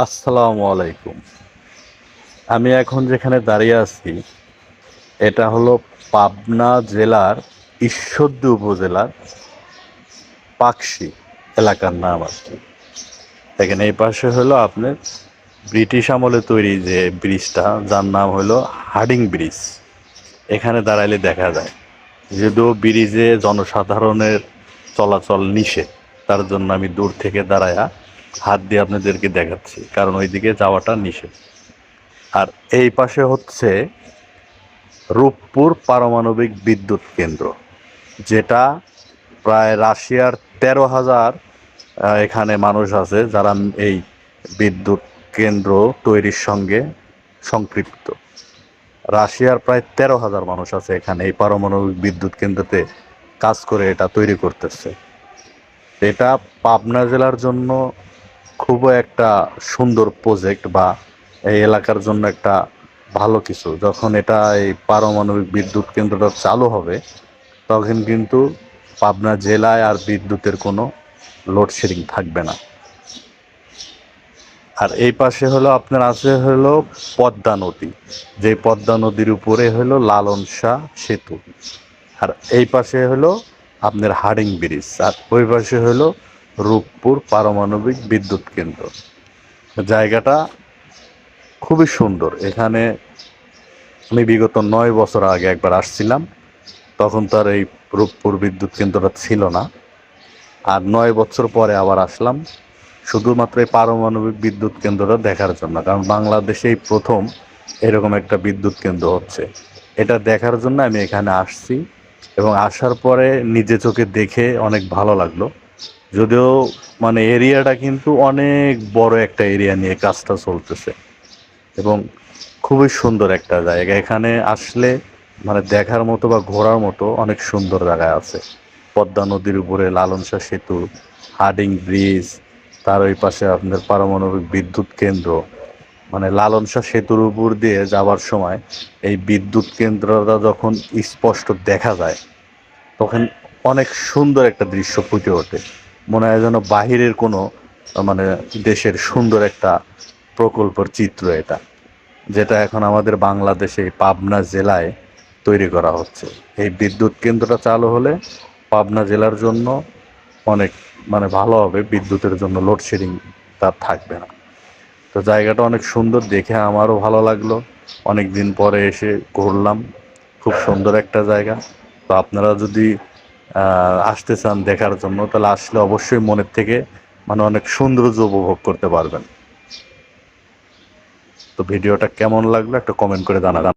আসসালামু আলাইকুম। আমি এখন যেখানে দাঁড়িয়ে আছি, এটা হলো পাবনা জেলার ঈশ্বরদী উপজেলার পাকশি এলাকার নাম আর কি। দেখেন এই পাশে হলো আপনার ব্রিটিশ আমলে তৈরি যে ব্রিজটা, যার নাম হলো হার্ডিং ব্রিজ। এখানে দাঁড়াইলে দেখা যায়, যদিও ব্রিজে জনসাধারণের চলাচল নিষেধ, তার জন্য আমি দূর থেকে দাঁড়ায়া হাত দিয়ে আপনাদেরকে দেখাচ্ছি, কারণ ওইদিকে যাওয়াটা নিষেধ। আর এই পাশে হচ্ছে রূপপুর পারমাণবিক বিদ্যুৎ কেন্দ্র, যেটা প্রায় রাশিয়ার তেরো হাজার এখানে মানুষ আছে যারা এই বিদ্যুৎ কেন্দ্র তৈরির সঙ্গে সম্পৃক্ত রাশিয়ার প্রায় তেরো হাজার মানুষ আছে এখানে এই পারমাণবিক বিদ্যুৎ কেন্দ্রতে কাজ করে এটা তৈরি করতেছে। এটা পাবনা জেলার জন্য খুব একটা সুন্দর প্রজেক্ট বা এই এলাকার জন্য একটা ভালো কিছু। যখন এটা এই পারমাণবিক বিদ্যুৎ কেন্দ্রটা চালু হবে, তখন কিন্তু পাবনা জেলায় আর বিদ্যুতের কোনো লোডশেডিং থাকবে না। আর এই পাশে হলো আপনার আছে হলো পদ্মা নদী। যে পদ্মা নদীর উপরে হলো লালন শাহ সেতু। আর এই পাশে হলো আপনার হার্ডিং ব্রিজ। আর ওই পাশে হলো রূপপুর পারমাণবিক বিদ্যুৎ কেন্দ্র। জায়গাটা খুবই সুন্দর। এখানে আমি বিগত নয় বছর আগে একবার আসছিলাম। তখন তার এই রূপপুর বিদ্যুৎ কেন্দ্রটা ছিল না। আর নয় বছর পরে আবার আসলাম। শুধুমাত্র এই পারমাণবিক বিদ্যুৎ কেন্দ্রটা দেখার জন্য। কারণ বাংলাদেশেই প্রথম এরকম একটা বিদ্যুৎ কেন্দ্র হচ্ছে। এটা দেখার জন্য আমি এখানে আসছি এবং আসার পরে নিজে চোখে দেখে অনেক ভালো লাগল। যদিও মানে এরিয়াটা কিন্তু অনেক বড় একটা এরিয়া নিয়ে কাজটা চলতেছে। এবং খুবই সুন্দর একটা জায়গা। এখানে আসলে মানে দেখার মতো বা ঘোরার মতো অনেক সুন্দর জায়গা আছে। পদ্মা নদীর উপরে লালন শাহ সেতু, হার্ডিং ব্রিজ, তার ওই পাশে আপনার পারমাণবিক বিদ্যুৎ কেন্দ্র। মানে লালন শাহ সেতুর উপর দিয়ে যাওয়ার সময় এই বিদ্যুৎ কেন্দ্রটা যখন স্পষ্ট দেখা যায়, তখন অনেক সুন্দর একটা দৃশ্য ফুটে ওঠে। মনে হয় যেন বাহিরের কোনো মানে দেশের সুন্দর একটা প্রকল্পের চিত্র এটা, যেটা এখন আমাদের বাংলাদেশে পাবনা জেলায় তৈরি করা হচ্ছে। এই বিদ্যুৎ কেন্দ্রটা চালু হলে পাবনা জেলার জন্য অনেক মানে ভালো হবে, বিদ্যুতের জন্য লোডশেডিং তার থাকবে না। তো জায়গাটা অনেক সুন্দর, দেখে আমারও ভালো লাগল। অনেক দিন পরে এসে ঘুরলাম, খুব সুন্দর একটা জায়গা। তো আপনারা যদি আসতে চান দেখার জন্য, তাহলে আসলে অবশ্যই মনের থেকে মানে অনেক সৌন্দর্য উপভোগ করতে পারবেন। তো ভিডিওটা কেমন লাগল একটা কমেন্ট করে জানাবেন।